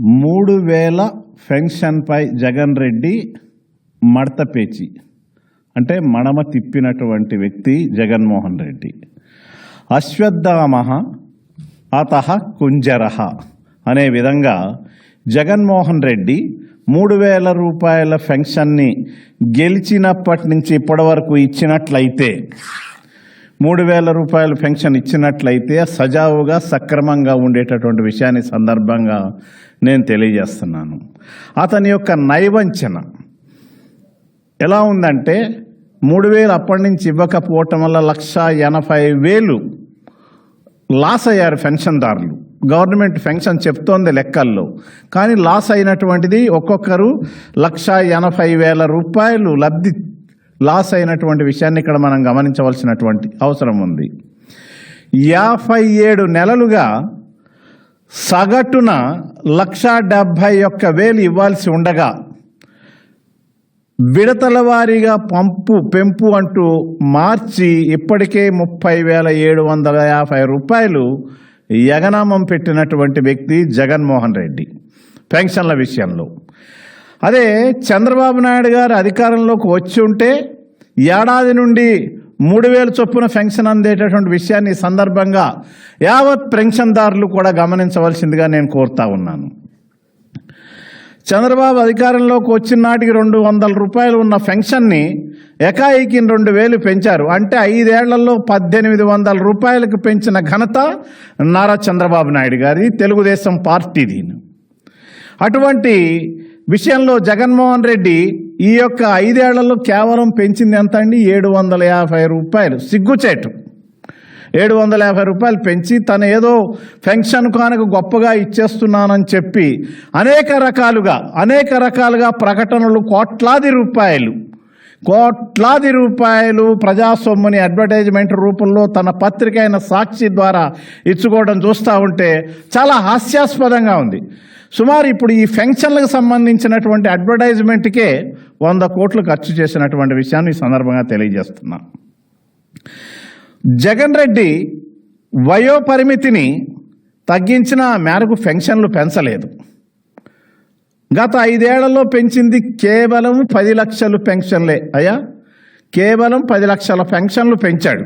మూడు వేల పెన్షన్పై జగన్ రెడ్డి మడత పేచి. అంటే మడమ తిప్పినటువంటి వ్యక్తి జగన్మోహన్ రెడ్డి. అశ్వత్థామ అత కుంజరహ అనే విధంగా జగన్మోహన్ రెడ్డి మూడు వేల రూపాయల పెన్షన్ని గెలిచినప్పటి నుంచి ఇప్పటి వరకు ఇచ్చినట్లయితే మూడు వేల రూపాయల పెన్షన్ ఇచ్చినట్లయితే సజావుగా సక్రమంగా ఉండేటటువంటి విషయాన్ని సందర్భంగా నేను తెలియజేస్తున్నాను. అతని యొక్క నైవంచన ఎలా ఉందంటే మూడు వేలు అప్పటి నుంచి ఇవ్వకపోవటం వల్ల లక్ష ఎనభై వేలు లాస్ అయ్యారు పెన్షన్దారులు. గవర్నమెంట్ పెన్షన్ చెప్తోంది లెక్కల్లో. కానీ లాస్ అయినటువంటిది ఒక్కొక్కరు లక్ష ఎనభై వేల రూపాయలు లబ్ధి లాస్ అయినటువంటి విషయాన్ని ఇక్కడ మనం గమనించవలసినటువంటి అవసరం ఉంది. యాభై ఏడు నెలలుగా సగటున లక్ష డెబ్భై ఒక్క వేలు ఇవ్వాల్సి ఉండగా విడతల వారీగా పంపు పెంపు అంటూ మార్చి ఇప్పటికే ముప్పై వేల ఏడు వందల యాభై రూపాయలు యగనామం పెట్టినటువంటి వ్యక్తి జగన్మోహన్ రెడ్డి పెన్షన్ల విషయంలో. అదే చంద్రబాబు నాయుడు గారు అధికారంలోకి వచ్చి ఉంటే ఏడాది నుండి మూడు వేల చొప్పున పెన్షన్ అందేటటువంటి విషయాన్ని సందర్భంగా యావత్ పెన్షన్దారులు కూడా గమనించవలసిందిగా నేను కోరుతా ఉన్నాను. చంద్రబాబు అధికారంలోకి వచ్చిన నాటికి రెండు వందల రూపాయలు ఉన్న పెన్షన్ని ఎకాయికి రెండు వేలు పెంచారు. అంటే ఐదేళ్ళలో పద్దెనిమిది వందల రూపాయలకు పెంచిన ఘనత నారా చంద్రబాబు నాయుడు గారి తెలుగుదేశం పార్టీది. అటువంటి విషయంలో జగన్మోహన్ రెడ్డి ఈ యొక్క ఐదేళ్ళలో కేవలం పెంచింది ఎంత అండి? ఏడు వందల యాభై రూపాయలు. సిగ్గుచేటు. ఏడు వందల యాభై రూపాయలు పెంచి తను ఏదో పెన్షన్ కానుక గొప్పగా ఇచ్చేస్తున్నానని చెప్పి అనేక రకాలుగా అనేక రకాలుగా ప్రకటనలు కోట్లాది రూపాయలు కోట్లాది రూపాయలు ప్రజాసొమ్ముని అడ్వర్టైజ్మెంట్ రూపంలో తన పత్రిక అయిన సాక్షి ద్వారా ఇచ్చుకోవడం చూస్తూ ఉంటే చాలా హాస్యాస్పదంగా ఉంది. సుమారు ఇప్పుడు ఈ ఫెన్షన్లకు సంబంధించినటువంటి అడ్వర్టైజ్మెంట్కే వంద కోట్లు ఖర్చు చేసినటువంటి విషయాన్ని ఈ సందర్భంగా తెలియజేస్తున్నా. జగన్ రెడ్డి వయో పరిమితిని తగ్గించిన మేరకు పెన్షన్లు పెంచలేదు. గత ఐదేళ్ళలో పెంచింది కేవలం పది లక్షలు పెన్షన్లే. అయ్యా? కేవలం పది లక్షల పెన్షన్లు పెంచాడు.